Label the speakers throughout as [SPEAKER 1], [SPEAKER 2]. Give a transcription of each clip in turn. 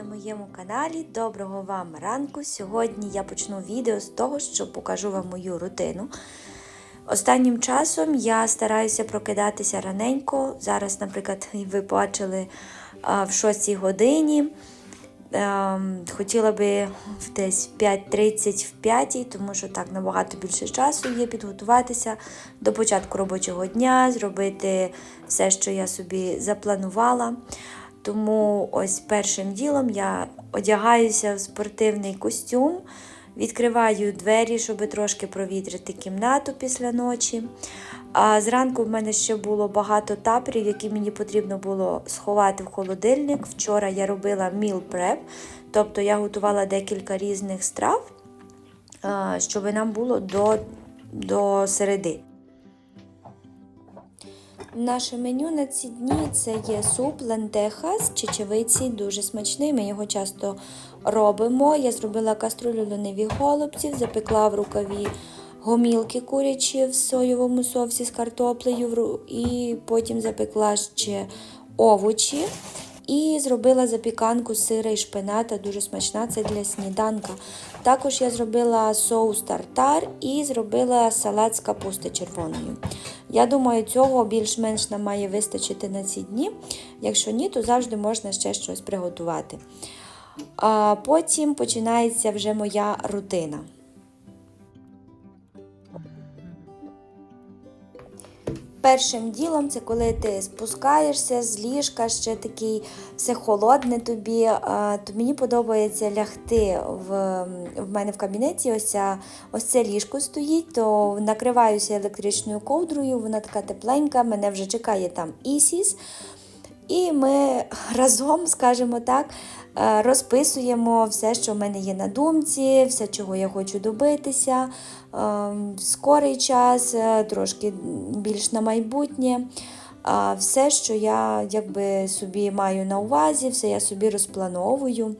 [SPEAKER 1] На моєму каналі. Доброго вам ранку! Сьогодні я почну відео з того, що покажу вам мою рутину. Останнім часом я стараюся прокидатися раненько. Зараз, наприклад, ви бачили в 6 годині. Ем, Хотіла би десь 5.30 в 5, тому що так набагато більше часу є підготуватися до початку робочого дня, зробити все, що я собі запланувала. Тому ось першим ділом я одягаюся в спортивний костюм, відкриваю двері, щоб трошки провітрити кімнату після ночі. А зранку в мене ще було багато таперів, які мені потрібно було сховати в холодильник. Вчора я робила meal prep, тобто я готувала декілька різних страв, щоб нам було до, до середи. Наше меню на ці дні це є суп лентеха з чечевиці, дуже смачний. Ми його часто робимо. Я зробила каструлю луневих голубців, запекла в рукаві гомілки курячі в соєвому соусі з картоплею і потім запекла ще овочі. І зробила запіканку з сира і шпината, дуже смачна, це для сніданка. Також я зробила соус тартар і зробила салат з капусти червоною. Я думаю, цього більш-менш нам має вистачити на ці дні. Якщо ні, то завжди можна ще щось приготувати. Потім починається вже моя рутина. Першим ділом це коли ти спускаєшся з ліжка, ще такий все холодне тобі, то мені подобається лягти в, в мене в кабінеті. Ось, ця, ось це ліжко стоїть, то накриваюся електричною ковдрою, вона така тепленька, мене вже чекає там Ісіс. І ми разом, скажімо так, е, розписуємо все, що в мене є на думці, все, чого я хочу добитися. В Скорий час, е, трошки більш на майбутнє. Все, що я якби собі маю на увазі, все я собі розплановую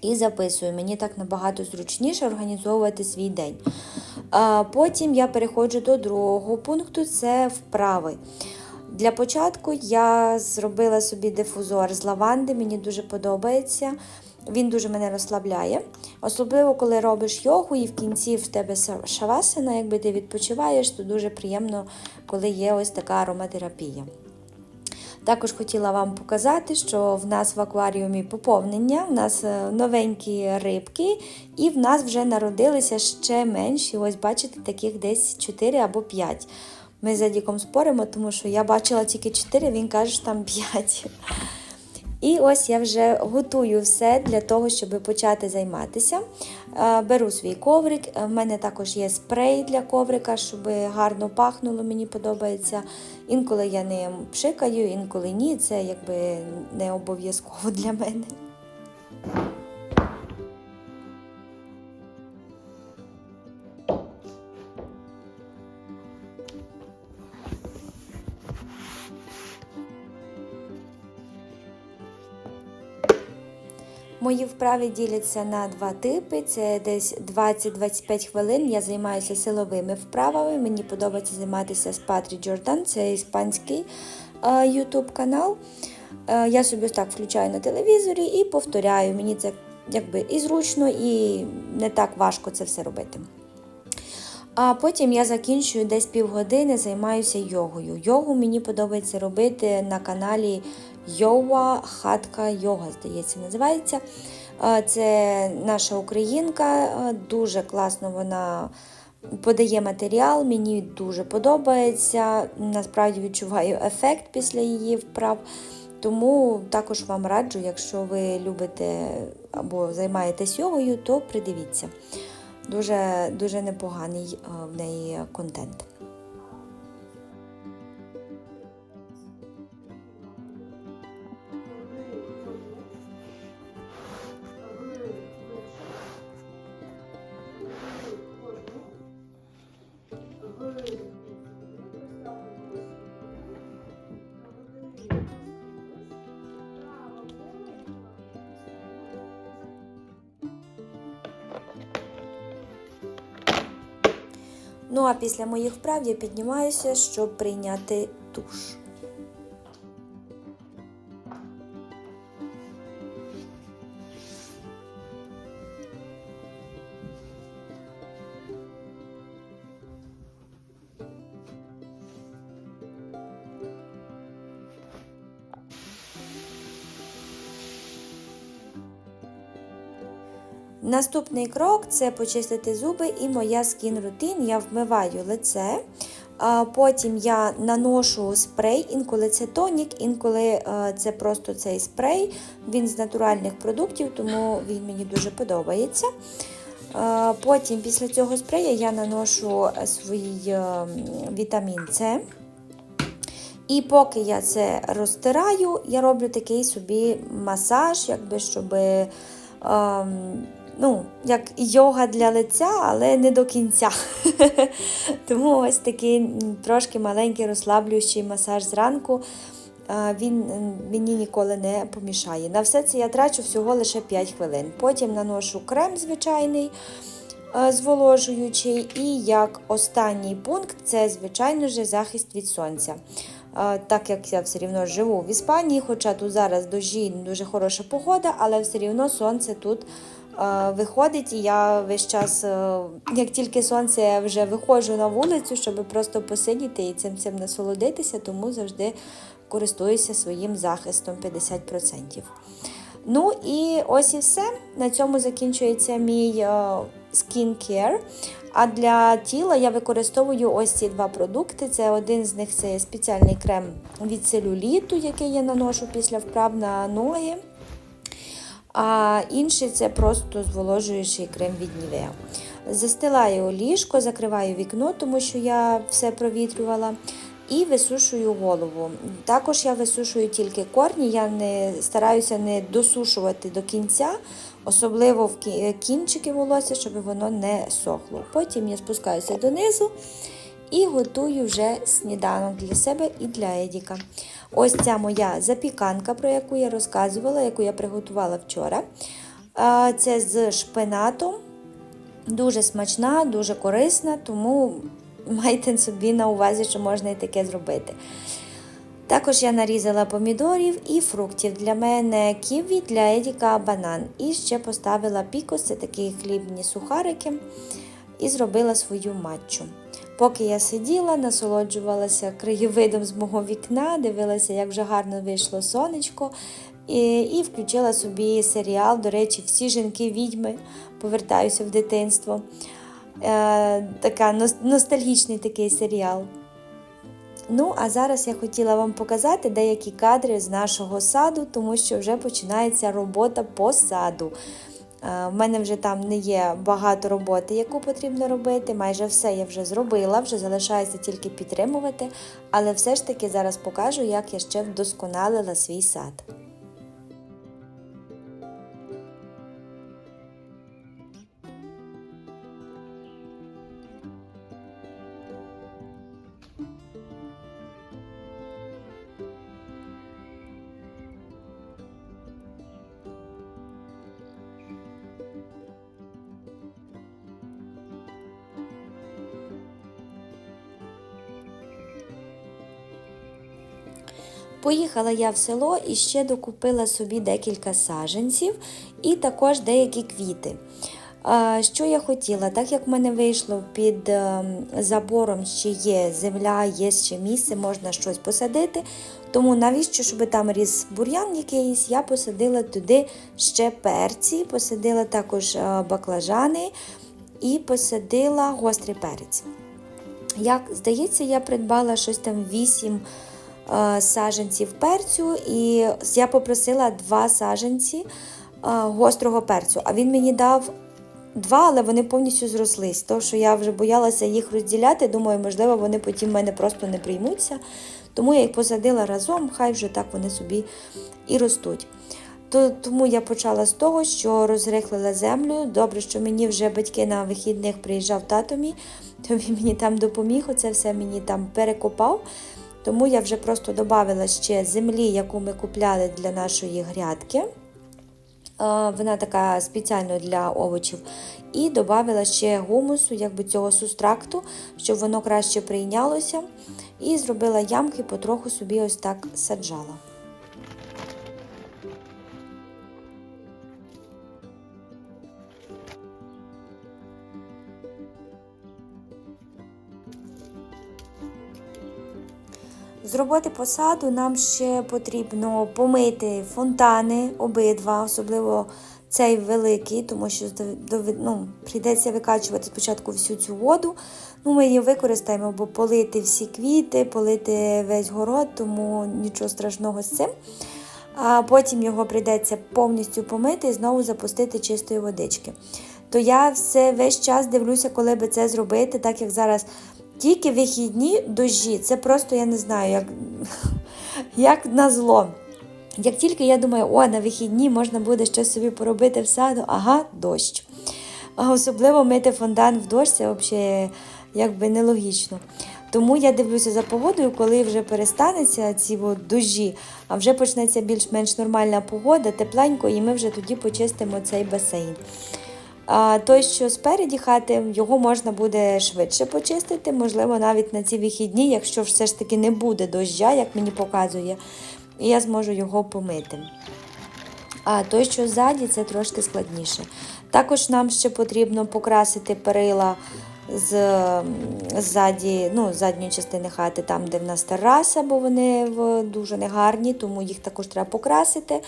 [SPEAKER 1] і записую. Мені так набагато зручніше організовувати свій день. Потім я переходжу до другого пункту це вправи. Для початку я зробила собі дифузор з лаванди, мені дуже подобається. Він дуже мене розслабляє. Особливо, коли робиш йогу і в кінці в тебе са- шавасана, якби ти відпочиваєш, то дуже приємно, коли є ось така ароматерапія. Також хотіла вам показати, що в нас в акваріумі поповнення, в нас е, новенькі рибки, і в нас вже народилися ще менші. Ось бачите, таких десь 4 або 5. Ми за Діком споримо, тому що я бачила тільки 4, він каже, що там 5. І ось я вже готую все для того, щоб почати займатися. Е, Беру свій коврик. Е, В мене також є спрей для коврика, щоб гарно пахнуло, мені подобається. Інколи я ним пшикаю, інколи ні. Це якби не обов'язково для мене. Мої вправи діляться на два типи. Це десь 20-25 хвилин. Я займаюся силовими вправами. Мені подобається займатися з Патрі Джордан, це іспанський е, YouTube канал. Е, Я собі так включаю на телевізорі і повторяю. Мені це якби і зручно, і не так важко це все робити. А потім я закінчую десь півгодини, займаюся йогою. Йогу мені подобається робити на каналі Йова Хатка Йога, здається, називається. Це наша українка, дуже класно вона подає матеріал, мені дуже подобається. Насправді відчуваю ефект після її вправ. Тому також вам раджу, якщо ви любите або займаєтесь йогою, то придивіться. Дуже, дуже непоганий в неї контент. А після моїх вправ я піднімаюся, щоб прийняти душ. Наступний крок це почистити зуби і моя скін рутин. Я вмиваю лице. Потім я наношу спрей, інколи це тонік, інколи це просто цей спрей. Він з натуральних продуктів, тому він мені дуже подобається. Потім після цього спрея я наношу свій вітамін С. І поки я це розтираю, я роблю такий собі масаж, якби щоб. Ну, як йога для лиця, але не до кінця. Тому ось такий трошки маленький розслаблюючий масаж зранку. Він мені ніколи не помішає. На все це я трачу всього лише 5 хвилин. Потім наношу крем звичайний, зволожуючий. І як останній пункт це, звичайно ж, захист від сонця. Так як я все рівно живу в Іспанії, хоча тут зараз дожі дуже хороша погода, але все рівно сонце тут виходить, і я весь час, е, як тільки сонце, я вже виходжу на вулицю, щоб просто посидіти і цим цим насолодитися, тому завжди користуюся своїм захистом 50%. Ну і ось і все. На цьому закінчується мій skincare. А для тіла я використовую ось ці два продукти. Це один з них це спеціальний крем від целюліту, який я наношу після вправ на ноги. А інший це просто зволожуючий крем від Нівеа. Застилаю ліжко, закриваю вікно, тому що я все провітрювала. І висушую голову. Також я висушую тільки корні, я не стараюся не досушувати до кінця, особливо в кінчики волосся, щоб воно не сохло. Потім я спускаюся донизу і готую вже сніданок для себе і для Едіка. Ось ця моя запіканка, про яку я розказувала, яку я приготувала вчора. Це з шпинатом. Дуже смачна, дуже корисна, тому майте собі на увазі, що можна і таке зробити. Також я нарізала помідорів і фруктів. Для мене ківі, для Едіка банан. І ще поставила пікос, це такі хлібні сухарики, і зробила свою матчу. Поки я сиділа, насолоджувалася краєвидом з мого вікна, дивилася, як вже гарно вийшло сонечко, і і включила собі серіал. До речі, всі жінки-відьми повертаюся в дитинство. Е, така Ностальгічний такий серіал. Ну, а зараз я хотіла вам показати деякі кадри з нашого саду, тому що вже починається робота по саду. У мене вже там не є багато роботи, яку потрібно робити. Майже все я вже зробила, вже залишається тільки підтримувати, але все ж таки зараз покажу, як я ще вдосконалила свій сад. Поїхала я в село і ще докупила собі декілька саженців і також деякі квіти. Що я хотіла, так як в мене вийшло під ем, забором, ще є земля, є ще місце, можна щось посадити. Тому навіщо, щоб там ріс бур'ян якийсь, я посадила туди ще перці, посадила також е, баклажани і посадила гострий перець. Як здається, я придбала щось там 8 Е, саженців перцю, і я попросила два саженці е, гострого перцю. А він мені дав два, але вони повністю зрослись. Тому що я вже боялася їх розділяти. Думаю, можливо, вони потім в мене просто не приймуться. Тому я їх посадила разом, хай вже так вони собі і ростуть. Тому я почала з того, що розрихлила землю. Добре, що мені вже батьки на вихідних приїжджав тато мій, то він мені там допоміг, оце все мені там перекопав. Тому я вже просто додала ще землі, яку ми купляли для нашої грядки. Вона така спеціально для овочів. І додала ще гумусу, якби цього сустракту, щоб воно краще прийнялося. І зробила ямки, потроху собі ось так саджала. З роботи посаду нам ще потрібно помити фонтани обидва, особливо цей великий, тому що ну, прийдеться викачувати спочатку всю цю воду. Ну, ми її використаємо, бо полити всі квіти, полити весь город, тому нічого страшного з цим. А потім його прийдеться повністю помити і знову запустити чистої водички. То я все весь час дивлюся, коли би це зробити, так як зараз тільки вихідні дощі. Це просто я не знаю, як, як на зло. Як тільки я думаю, о, на вихідні можна буде щось собі поробити в саду, ага, дощ. А особливо мити фонтан в дощ, це взагалі якби нелогічно. Тому я дивлюся за погодою, коли вже перестанеться ці от дощі, а вже почнеться більш-менш нормальна погода, тепленько, і ми вже тоді почистимо цей басейн. Той, що спереді хати, його можна буде швидше почистити, можливо, навіть на ці вихідні, якщо все ж таки не буде доща, як мені показує, я зможу його помити. А той, що ззаді, це трошки складніше. Також нам ще потрібно покрасити перила з ззаді, ну, задньої частини хати, там, де в нас тераса, бо вони дуже негарні, тому їх також треба покрасити.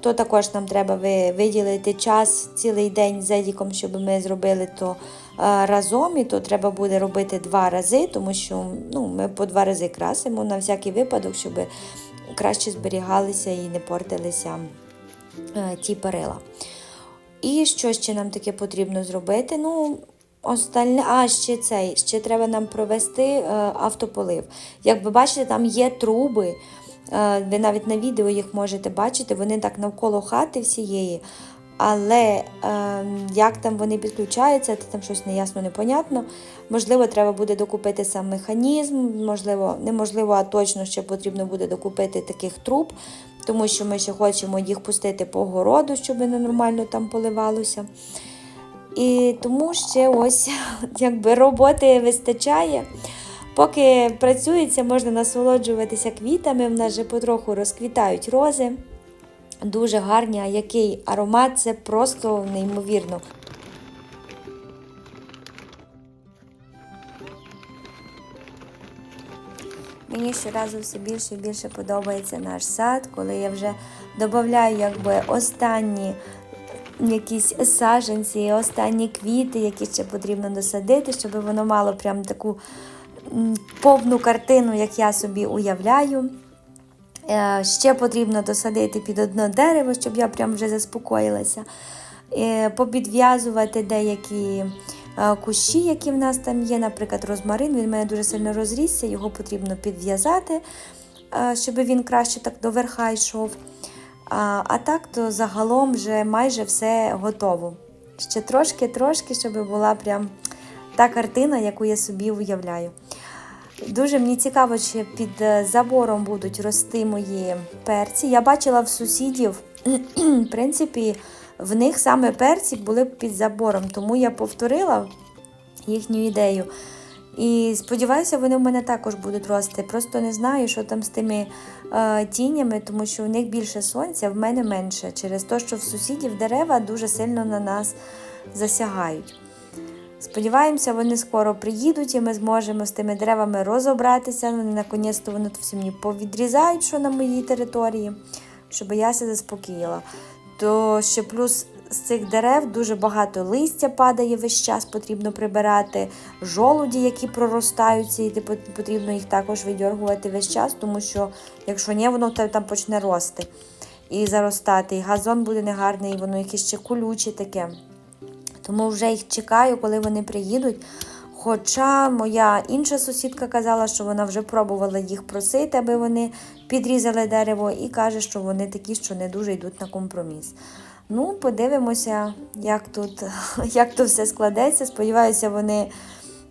[SPEAKER 1] То також нам треба виділити час цілий день з Едіком, щоб ми зробили то е, разом, і то треба буде робити два рази, тому що ну, ми по два рази красимо на всякий випадок, щоб краще зберігалися і не портилися е, ті перила. І що ще нам таке потрібно зробити? Ну, остальне, а ще цей, ще треба нам провести е, автополив. Як ви бачите, там є труби. Е, ви навіть на відео їх можете бачити, вони так навколо хати всієї. Але е, як там вони підключаються, це там щось неясно, непонятно. Можливо, треба буде докупити сам механізм, можливо, неможливо, а точно ще потрібно буде докупити таких труб, тому що ми ще хочемо їх пустити по городу, щоб воно нормально там поливалося. І тому ще ось якби роботи вистачає. Поки працюється, можна насолоджуватися квітами. В нас вже потроху розквітають рози. Дуже гарні, а який аромат це просто неймовірно. Мені щоразу все більше і більше подобається наш сад, коли я вже додаю якби останні якісь саджанці, останні квіти, які ще потрібно досадити, щоб воно мало прям таку повну картину, як я собі уявляю. Е, Ще потрібно досадити під одне дерево, щоб я прям вже заспокоїлася. Е, Попідв'язувати деякі е, кущі, які в нас там є. Наприклад, розмарин. Він в мене дуже сильно розрісся, його потрібно підв'язати, щоб він краще так до верха йшов. А так, то загалом вже майже все готово. Ще трошки-трошки, щоб була прям та картина, яку я собі уявляю. Дуже мені цікаво, чи під е, забором будуть рости мої перці. Я бачила в сусідів, в принципі, в них саме перці були під забором, тому я повторила їхню ідею. І сподіваюся, вони в мене також будуть рости. Просто не знаю, що там з тими е, тінями, тому що в них більше сонця, в мене менше. Через те, що в сусідів дерева дуже сильно на нас засягають. Сподіваємося, вони скоро приїдуть і ми зможемо з тими деревами розібратися. Вони наконець-то вони тут всі мені повідрізають, що на моїй території, щоб я себе заспокоїла. То ще плюс з цих дерев дуже багато листя падає весь час, потрібно прибирати жолуді, які проростаються, і типу, потрібно їх також видьоргувати весь час, тому що якщо ні, воно там почне рости і заростати. І газон буде негарний, і воно якесь ще колюче таке. Тому вже їх чекаю, коли вони приїдуть. Хоча моя інша сусідка казала, що вона вже пробувала їх просити, аби вони підрізали дерево, і каже, що вони такі, що не дуже йдуть на компроміс. Ну, подивимося, як тут як то все складеться. Сподіваюся, вони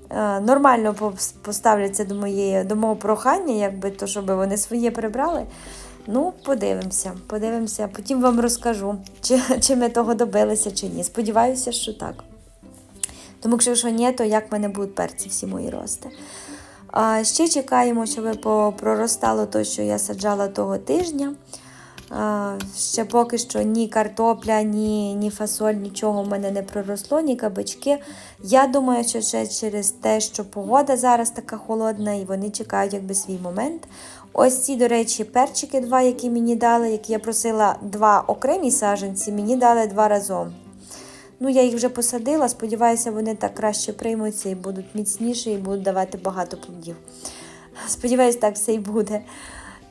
[SPEAKER 1] е, нормально пос- поставляться до, моєї, до мого прохання, якби то, щоб вони своє прибрали. Ну, подивимося, подивимося. Потім вам розкажу, чи, чи ми того добилися, чи ні. Сподіваюся, що так. Тому що якщо ні, то як в мене будуть перці всі мої рости. А ще чекаємо, щоб проростало те, що я саджала того тижня. А, ще поки що ні картопля, ні, ні фасоль, нічого в мене не проросло, ні кабачки. Я думаю, що ще через те, що погода зараз така холодна, і вони чекають якби свій момент. Ось ці, до речі, перчики два, які мені дали, які я просила два окремі саджанці, мені дали два разом. Ну, я їх вже посадила, сподіваюся, вони так краще приймуться і будуть міцніші, і будуть давати багато плодів. Сподіваюсь, так все і буде.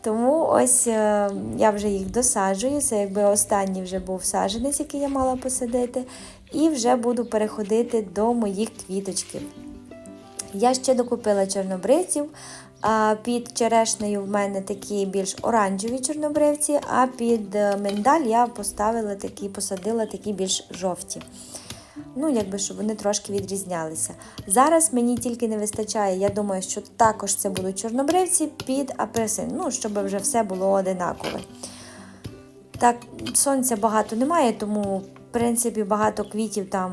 [SPEAKER 1] Тому ось е, я вже їх досаджую. Це якби останній вже був саджанець, який я мала посадити. І вже буду переходити до моїх квіточків. Я ще докупила чорнобривців. Під черешнею в мене такі більш оранжеві чорнобривці, а під е, миндаль я поставила такі, посадила такі більш жовті. Ну, якби щоб вони трошки відрізнялися. Зараз мені тільки не вистачає, я думаю, що також це будуть чорнобривці під апельсин, ну, щоб вже все було одинакове. Так, сонця багато немає, тому, принципі, багато квітів там,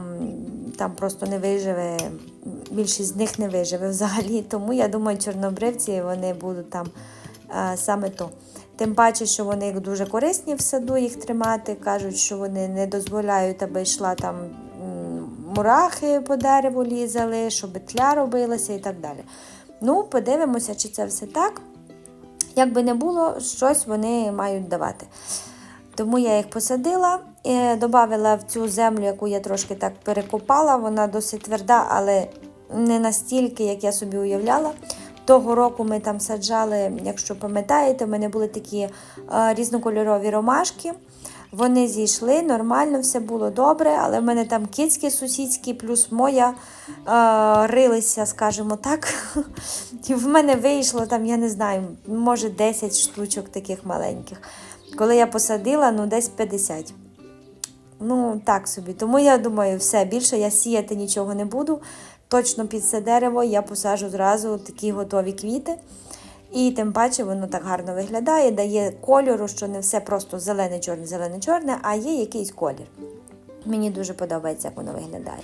[SPEAKER 1] там просто не виживе. Більшість з них не виживе взагалі. Тому я думаю, чорнобривці вони будуть там а, саме то. Тим паче, що вони дуже корисні в саду їх тримати. Кажуть, що вони не дозволяють, аби йшла там мурахи по дереву лізали, щоб тля робилася і так далі. Ну, подивимося, чи це все так. Як би не було, щось вони мають давати. Тому я їх посадила, і додала в цю землю, яку я трошки так перекопала. Вона досить тверда, але не настільки, як я собі уявляла. Того року ми там саджали, якщо пам'ятаєте, в мене були такі е, різнокольорові ромашки. Вони зійшли, нормально, все було добре, але в мене там кицькі сусідські, плюс моя е, рилися, скажімо так. І в мене вийшло там, я не знаю, може 10 штучок таких маленьких. Коли я посадила, ну десь 50. Ну, так собі. Тому я думаю, все, більше я сіяти нічого не буду. Точно під це дерево я посаджу зразу такі готові квіти. І тим паче воно так гарно виглядає, дає кольору, що не все просто зелене-чорне, зелене-чорне, а є якийсь колір. Мені дуже подобається, як воно виглядає.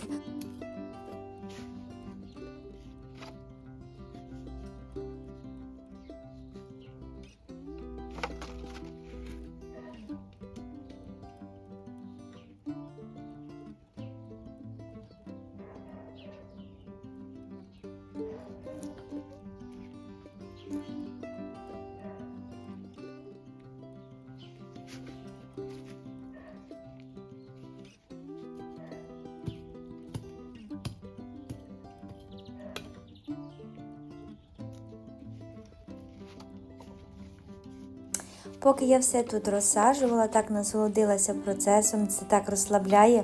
[SPEAKER 1] Поки я все тут розсаджувала, так насолодилася процесом, це так розслабляє.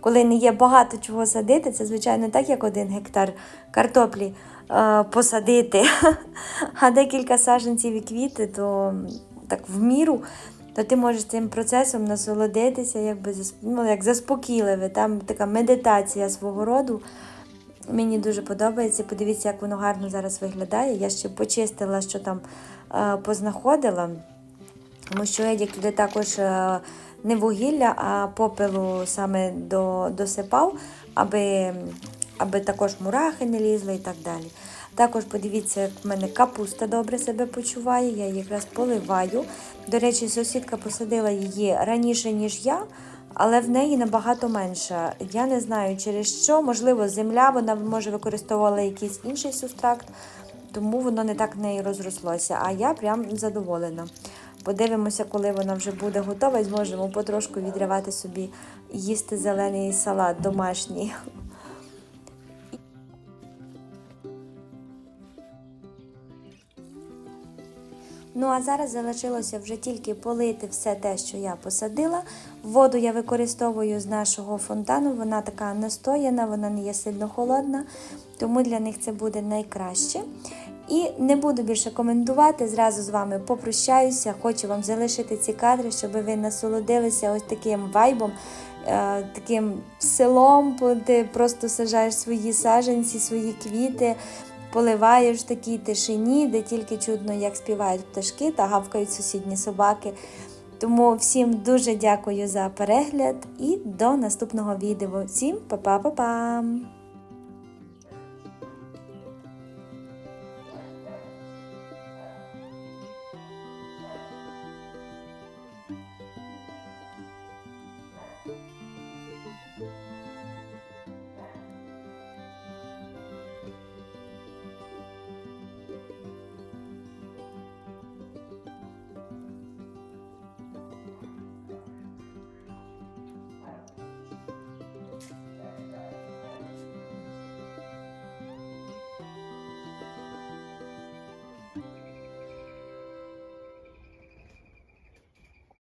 [SPEAKER 1] Коли не є багато чого садити, це, звичайно, так, як один гектар картоплі е, посадити, а декілька саджанців і квіти, то так в міру, то ти можеш цим процесом насолодитися, якби ну, як заспокійливе. Там така медитація свого роду. Мені дуже подобається. Подивіться, як воно гарно зараз виглядає. Я ще почистила, що там е, познаходила. Тому що Едік туди також е, не вугілля, а попелу саме до, досипав, аби аби також мурахи не лізли і так далі. Також подивіться, як в мене капуста добре себе почуває, я її якраз поливаю. До речі, сусідка посадила її раніше, ніж я, але в неї набагато менше. Я не знаю через що, можливо, земля, вона може використовувала якийсь інший субстракт, тому воно не так в неї розрослося. А я прям задоволена. Подивимося, коли вона вже буде готова, і зможемо потрошку відривати собі їсти зелений салат домашній. Ну, а зараз залишилося вже тільки полити все те, що я посадила. Воду я використовую з нашого фонтану, вона така настояна, вона не є сильно холодна, тому для них це буде найкраще. І не буду більше коментувати, зразу з вами попрощаюся. Хочу вам залишити ці кадри, щоб ви насолодилися ось таким вайбом, е, таким селом, де просто сажаєш свої саженці, свої квіти, поливаєш в такій тишині, де тільки чудно, як співають пташки та гавкають сусідні собаки. Тому всім дуже дякую за перегляд і до наступного відео. Всім па-па-па-пам!